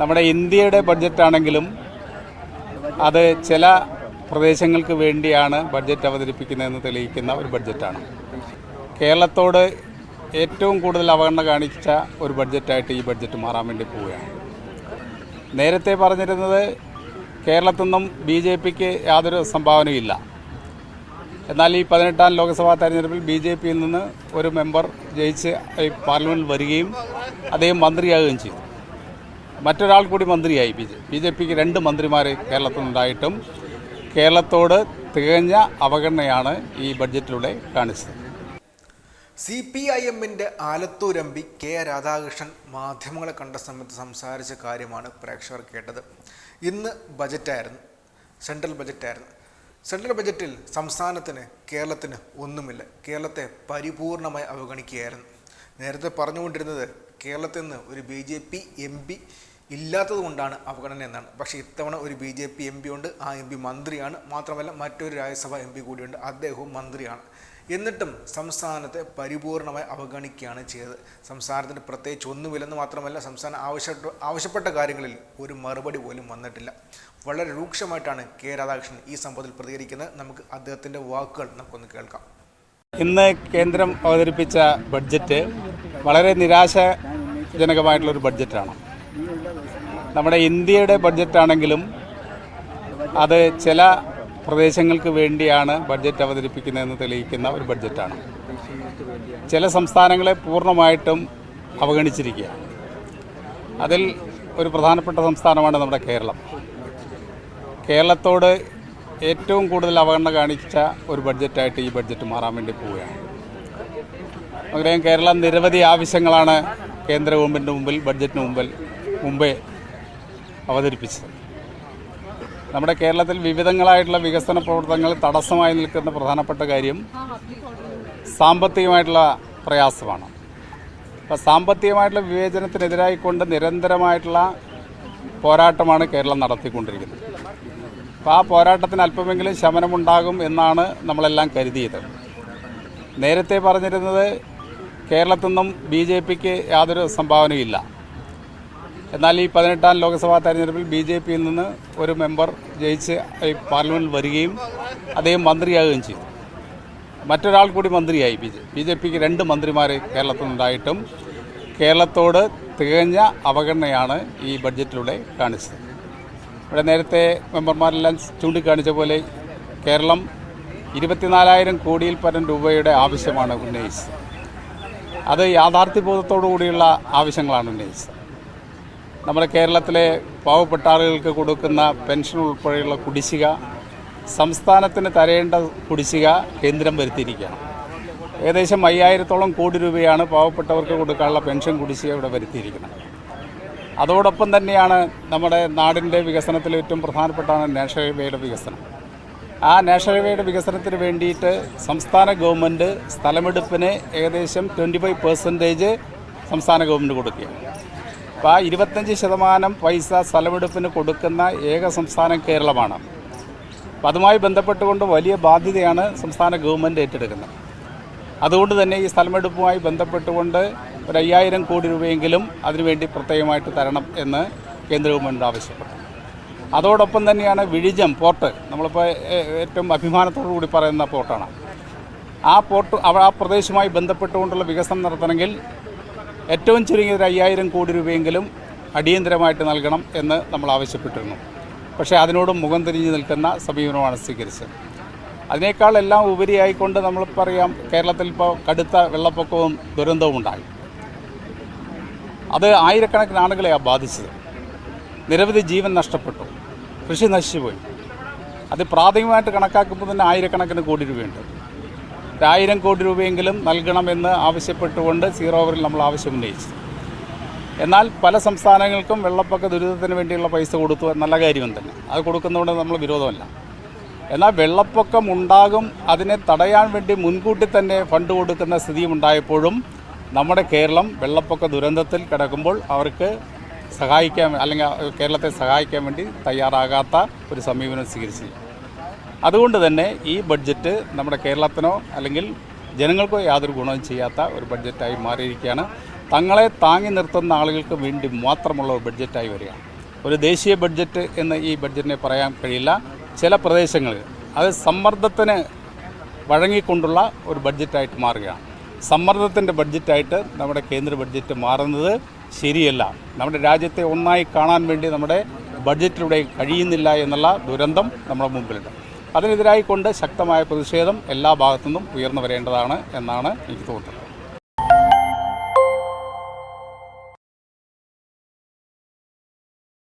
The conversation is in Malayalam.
നമ്മുടെ ഇന്ത്യയുടെ ബഡ്ജറ്റ് ആണെങ്കിലും അത് ചില പ്രദേശങ്ങൾക്ക് വേണ്ടിയാണ് ബഡ്ജറ്റ് അവതരിപ്പിക്കുന്നതെന്ന് തെളിയിക്കുന്ന ഒരു ബഡ്ജറ്റാണ് കേരളത്തോട് ഏറ്റവും കൂടുതൽ അവഗണന കാണിച്ച ഒരു ബഡ്ജറ്റായിട്ട് ഈ ബഡ്ജറ്റ് മാറാൻ വേണ്ടി പോവുകയാണ്. നേരത്തെ പറഞ്ഞിരുന്നത് കേരളത്തിൽ നിന്നും ബി ജെ പിക്ക് യാതൊരു സംഭാവനയും ഇല്ല എന്നാൽ ഈ പതിനെട്ടാം ലോക്സഭാ തെരഞ്ഞെടുപ്പിൽ ബി ജെ പിയിൽ നിന്ന് ഒരു മെമ്പർ ജയിച്ച് പാർലമെന്റിൽ വരികയും അദ്ദേഹം മന്ത്രിയാകുകയും ചെയ്തു. മറ്റൊരാൾ കൂടി മന്ത്രിയായി. ബി ജെ ബി ജെ പിക്ക് രണ്ട് മന്ത്രിമാർ കേരളത്തിലുണ്ടായിട്ടും കേരളത്തോട് തികഞ്ഞ അവഗണനയാണ് ഈ ബഡ്ജറ്റിലൂടെ കാണിച്ചത്. സി പി ഐ എമ്മിന്റെ ആലത്തൂർ എം കെ രാധാകൃഷ്ണൻ മാധ്യമങ്ങളെ കണ്ട സമയത്ത് സംസാരിച്ച കാര്യമാണ് പ്രേക്ഷകർ കേട്ടത്. ഇന്ന് ബജറ്റായിരുന്നു. സെൻട്രൽ ബജറ്റായിരുന്നു. സെൻട്രൽ ബജറ്റിൽ സംസ്ഥാനത്തിന് കേരളത്തിന് ഒന്നുമില്ല. കേരളത്തെ പരിപൂർണമായി അവഗണിക്കുകയായിരുന്നു. നേരത്തെ പറഞ്ഞുകൊണ്ടിരുന്നത് കേരളത്തിൽ നിന്ന് ഒരു B J P M P ഇല്ലാത്തത് കൊണ്ടാണ് അവഗണന എന്നാണ്. പക്ഷേ ഇത്തവണ ഒരു B J P M P ഉണ്ട് ആ എം പി മന്ത്രിയാണ്. മാത്രമല്ല മറ്റൊരു രാജ്യസഭ എം പി കൂടിയുണ്ട് അദ്ദേഹവും മന്ത്രിയാണ്. എന്നിട്ടും സംസ്ഥാനത്തെ പരിപൂർണമായി അവഗണിക്കുകയാണ് ചെയ്തത്. സംസ്ഥാനത്തിന് പ്രത്യേകിച്ച് ഒന്നുമില്ലെന്ന് മാത്രമല്ല സംസ്ഥാനം ആവശ്യപ്പെട്ട ആവശ്യപ്പെട്ട കാര്യങ്ങളിൽ ഒരു മറുപടി പോലും വന്നിട്ടില്ല. വളരെ രൂക്ഷമായിട്ടാണ് കെ രാധാകൃഷ്ണൻ ഈ സംഭവത്തിൽ പ്രതികരിക്കുന്നത്. നമുക്ക് അദ്ദേഹത്തിന്റെ വാക്കുകൾ നമുക്കൊന്ന് കേൾക്കാം. ഇന്ന് കേന്ദ്രം അവതരിപ്പിച്ച ബഡ്ജറ്റ് വളരെ നിരാശജനകമായിട്ടുള്ളൊരു ബഡ്ജറ്റാണ്. നമ്മുടെ ഇന്ത്യയുടെ ബഡ്ജറ്റ് ആണെങ്കിലും അത് ചില പ്രദേശങ്ങൾക്ക് വേണ്ടിയാണ് ബഡ്ജറ്റ് അവതരിപ്പിക്കുന്നതെന്ന് തെളിയിക്കുന്ന ഒരു ബഡ്ജറ്റാണ്. ചില സംസ്ഥാനങ്ങളെ പൂർണമായിട്ടും അവഗണിച്ചിരിക്കുക. അതിൽ ഒരു പ്രധാനപ്പെട്ട സംസ്ഥാനമാണ് നമ്മുടെ കേരളം. കേരളത്തോട് ഏറ്റവും കൂടുതൽ അവഗണന കാണിച്ച ഒരു ബഡ്ജറ്റായിട്ട് ഈ ബഡ്ജറ്റ് മാറാൻ വേണ്ടി പോവുകയാണ്. നമുക്കറിയാം കേരളം നിരവധി ആവശ്യങ്ങളാണ് കേന്ദ്ര ഗവൺമെന്റിന് മുമ്പിൽ ബഡ്ജറ്റിന് മുമ്പിൽ മുമ്പേ അവതരിപ്പിച്ചത് നമ്മുടെ കേരളത്തിൽ വിവിധങ്ങളായിട്ടുള്ള വികസന പ്രവർത്തനങ്ങൾ തടസ്സമായി നിൽക്കുന്ന പ്രധാനപ്പെട്ട കാര്യം സാമ്പത്തികമായിട്ടുള്ള പ്രയാസമാണ്. അപ്പോൾ സാമ്പത്തികമായിട്ടുള്ള വിവേചനത്തിനെതിരായിക്കൊണ്ട് നിരന്തരമായിട്ടുള്ള പോരാട്ടമാണ് കേരളം നടത്തിക്കൊണ്ടിരിക്കുന്നത്. അപ്പോൾ ആ പോരാട്ടത്തിന് അല്പമെങ്കിലും ശമനമുണ്ടാകും എന്നാണ് നമ്മളെല്ലാം കരുതിയത്. നേരത്തെ പറഞ്ഞിരുന്നത് കേരളത്തിൽ നിന്നും ബി ജെ പിക്ക് യാതൊരു സംഭാവനയും ഇല്ല. എന്നാൽ ഈ പതിനെട്ടാം ലോക്സഭാ തെരഞ്ഞെടുപ്പിൽ ബി ജെ പിയിൽ നിന്ന് ഒരു മെമ്പർ ജയിച്ച് ഈ പാർലമെന്റിൽ വരികയും അദ്ദേഹം മന്ത്രിയാകുകയും ചെയ്തു. മറ്റൊരാൾ കൂടി മന്ത്രിയായി ബി ജെ ബി ജെ പിക്ക് രണ്ട് മന്ത്രിമാർ കേരളത്തിൽ നിന്നുണ്ടായിട്ടും കേരളത്തോട് തികഞ്ഞ അവഗണനയാണ് ഈ ബഡ്ജറ്റിലൂടെ കാണിച്ചത്. ഇവിടെ നേരത്തെ മെമ്പർമാരെല്ലാം ചൂണ്ടിക്കാണിച്ച പോലെ കേരളം ഇരുപത്തിനാലായിരം കോടിയിൽ പരം രൂപയുടെ ആവശ്യമാണ് ഉന്നയിച്ചത്. അത് യാഥാർത്ഥ്യബോധത്തോടു കൂടിയുള്ള ആവശ്യങ്ങളാണ് ഉന്നയിച്ചത്. നമ്മുടെ കേരളത്തിലെ പാവപ്പെട്ട ആളുകൾക്ക് കൊടുക്കുന്ന പെൻഷൻ ഉൾപ്പെടെയുള്ള കുടിശ്ശിക സംസ്ഥാനത്തിന് തരേണ്ട കുടിശ്ശിക കേന്ദ്രം വരുത്തിയിരിക്കുകയാണ്. ഏകദേശം അയ്യായിരത്തോളം കോടി രൂപയാണ് പാവപ്പെട്ടവർക്ക് കൊടുക്കാനുള്ള പെൻഷൻ കുടിശ്ശിക ഇവിടെ വരുത്തിയിരിക്കുന്നത്. അതോടൊപ്പം തന്നെയാണ് നമ്മുടെ നാടിന്റെ വികസനത്തിൽ ഏറ്റവും പ്രധാനപ്പെട്ടാണ് നാഷണൽ ഹൈവേയുടെ വികസനം. ആ നാഷണൽ ഹൈവേയുടെ വികസനത്തിന് വേണ്ടിയിട്ട് സംസ്ഥാന ഗവൺമെന്റ് സ്ഥലമെടുപ്പിന് ഏകദേശം ട്വന്റി ഫൈവ് പെർസെന്റേജ് സംസ്ഥാന ഗവൺമെന്റ് കൊടുക്കുകയാണ്. അപ്പോൾ ആ ഇരുപത്തഞ്ച് ശതമാനം പൈസ സ്ഥലമെടുപ്പിന് കൊടുക്കുന്ന ഏക സംസ്ഥാനം കേരളമാണ്. അപ്പോൾ അതുമായി ബന്ധപ്പെട്ടുകൊണ്ട് വലിയ ബാധ്യതയാണ് സംസ്ഥാന ഗവൺമെന്റ് ഏറ്റെടുക്കുന്നത്. അതുകൊണ്ട് തന്നെ ഈ സ്ഥലമെടുപ്പുമായി ബന്ധപ്പെട്ടുകൊണ്ട് ഒരു അയ്യായിരം കോടി രൂപയെങ്കിലും അതിനുവേണ്ടി പ്രത്യേകമായിട്ട് തരണം എന്ന് കേന്ദ്ര ഗവൺമെന്റ് ആവശ്യപ്പെട്ടു. അതോടൊപ്പം തന്നെയാണ് വിഴിജം പോർട്ട് നമ്മളിപ്പോൾ ഏറ്റവും അഭിമാനത്തോടു കൂടി പറയുന്ന പോർട്ടാണ്. ആ പോർട്ട് ആ പ്രദേശവുമായി ബന്ധപ്പെട്ടുകൊണ്ടുള്ള വികസനം നടത്തണമെങ്കിൽ ഏറ്റവും ചുരുങ്ങിയത് അയ്യായിരം കോടി രൂപയെങ്കിലും അടിയന്തരമായിട്ട് നൽകണം എന്ന് നമ്മൾ ആവശ്യപ്പെട്ടിരുന്നു. പക്ഷേ അതിനോട് മുഖം തിരിഞ്ഞു നിൽക്കുന്ന സമീപനമാണ് സ്വീകരിച്ചത്. അതിനേക്കാൾ എല്ലാം ഉപരിയായിക്കൊണ്ട് നമ്മൾ പറയാം കേരളത്തിൽ ഇപ്പോൾ കടുത്ത വെള്ളപ്പൊക്കവും ദുരന്തവും ഉണ്ടായി. അത് ആയിരക്കണക്കിന് ആളുകളെയാണ് ബാധിച്ചത്. നിരവധി ജീവൻ നഷ്ടപ്പെട്ടു. കൃഷി നശിച്ചുപോയി. അത് പ്രാഥമികമായിട്ട് കണക്കാക്കുമ്പോൾ തന്നെ ആയിരക്കണക്കിന് കോടി രൂപയുണ്ട്. ഒരു ആയിരം കോടി രൂപയെങ്കിലും നൽകണമെന്ന് ആവശ്യപ്പെട്ടുകൊണ്ട് സീറോ ഓവറിൽ നമ്മൾ ആവശ്യം ഉന്നയിച്ചു. എന്നാൽ പല സംസ്ഥാനങ്ങൾക്കും വെള്ളപ്പൊക്ക ദുരിതത്തിന് വേണ്ടിയുള്ള പൈസ കൊടുത്തു നല്ല കാര്യം തന്നെ. അത് കൊടുക്കുന്നതുകൊണ്ട് നമ്മൾ വിരോധമല്ല. എന്നാൽ വെള്ളപ്പൊക്കം ഉണ്ടാകും അതിനെ തടയാൻ വേണ്ടി മുൻകൂട്ടി തന്നെ ഫണ്ട് കൊടുക്കുന്ന സ്ഥിതിയും ഉണ്ടായപ്പോഴും നമ്മുടെ കേരളം വെള്ളപ്പൊക്ക ദുരന്തത്തിൽ കിടക്കുമ്പോൾ അവർക്ക് സഹായിക്കാൻ അല്ലെങ്കിൽ കേരളത്തെ സഹായിക്കാൻ വേണ്ടി തയ്യാറാകാത്ത ഒരു സമീപനം സ്വീകരിച്ചു അതുകൊണ്ട് തന്നെ ഈ ബഡ്ജറ്റ് നമ്മുടെ കേരളത്തിനോ അല്ലെങ്കിൽ ജനങ്ങൾക്കോ യാതൊരു ഗുണവും ചെയ്യാത്ത ഒരു ബഡ്ജറ്റായി മാറിയിരിക്കുകയാണ്. തങ്ങളെ താങ്ങി നിർത്തുന്ന ആളുകൾക്ക് വേണ്ടി മാത്രമുള്ള ഒരു ബഡ്ജറ്റായി വരികയാണ്. ഒരു ദേശീയ ബഡ്ജറ്റ് എന്ന് ഈ ബഡ്ജറ്റിനെ പറയാൻ കഴിയില്ല. ചില പ്രദേശങ്ങളിൽ അത് സമ്മർദ്ദത്തിന് വഴങ്ങിക്കൊണ്ടുള്ള ഒരു ബഡ്ജറ്റായിട്ട് മാറുകയാണ്. സമ്മർദ്ദത്തിന്റെ ബഡ്ജറ്റായിട്ട് നമ്മുടെ കേന്ദ്ര ബഡ്ജറ്റ് മാറുന്നത് ശരിയല്ല. നമ്മുടെ രാജ്യത്തെ ഒന്നായി കാണാൻ വേണ്ടി നമ്മുടെ ബഡ്ജറ്റിലൂടെ കഴിയുന്നില്ല എന്നുള്ള ദുരന്തം നമ്മുടെ മുമ്പിലുണ്ട്. അതിനെതിരായി കൊണ്ട് ശക്തമായ പ്രതിഷേധം എല്ലാ ഭാഗത്തു നിന്നും ഉയർന്നു വരേണ്ടതാണ് എന്നാണ് എനിക്ക് തോന്നുന്നത്.